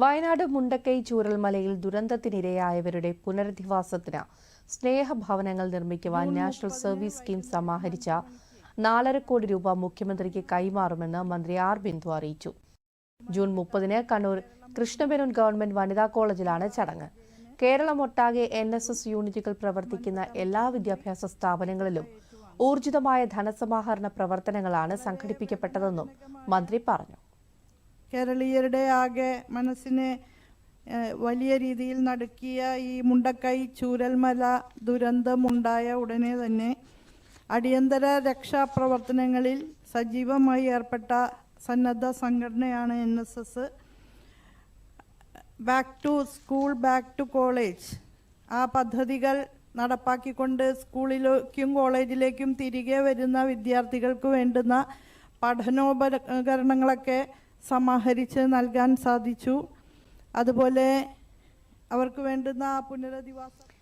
വയനാട് മുണ്ടക്കൈ ചൂരൽമലയിൽ ദുരന്തത്തിനിരയായവരുടെ പുനരധിവാസത്തിന് സ്നേഹഭവനങ്ങൾ നിർമ്മിക്കുവാൻ നാഷണൽ സർവീസ് സ്കീം സമാഹരിച്ച നാലര കോടി രൂപ മുഖ്യമന്ത്രിക്ക് കൈമാറുമെന്ന് മന്ത്രി ആർ ബിന്ദു അറിയിച്ചു. ജൂൺ മുപ്പതിന് കണ്ണൂർ കൃഷ്ണമേനോൻ ഗവൺമെന്റ് വനിതാ കോളേജിലാണ് ചടങ്ങ്. കേരളമൊട്ടാകെ എൻ എസ് എസ് യൂണിറ്റുകൾ പ്രവർത്തിക്കുന്ന എല്ലാ വിദ്യാഭ്യാസ സ്ഥാപനങ്ങളിലും ഊർജിതമായ ധനസമാഹരണ പ്രവർത്തനങ്ങളാണ് സംഘടിപ്പിക്കപ്പെട്ടതെന്നും മന്ത്രി പറഞ്ഞു. കേരളീയരുടെ ആകെ മനസ്സിനെ വലിയ രീതിയിൽ നടുക്കിയ ഈ മുണ്ടക്കൈ ചൂരൽമല ദുരന്തമുണ്ടായ ഉടനെ തന്നെ അടിയന്തര രക്ഷാപ്രവർത്തനങ്ങളിൽ സജീവമായി ഏർപ്പെട്ട സന്നദ്ധ സംഘടനയാണ് N S S. Back to school back to college ആ പദ്ധതികൾ നടപ്പാക്കിക്കൊണ്ട് സ്കൂളിലേക്കും കോളേജിലേക്കും തിരികെ വരുന്ന വിദ്യാർത്ഥികൾക്ക് വേണ്ടുന്ന പഠനോപകരണങ്ങളൊക്കെ സമാഹരിച്ച് നൽകാൻ സാധിച്ചു. അതുപോലെ അവർക്ക് വേണ്ടുന്ന പുനരധിവാസ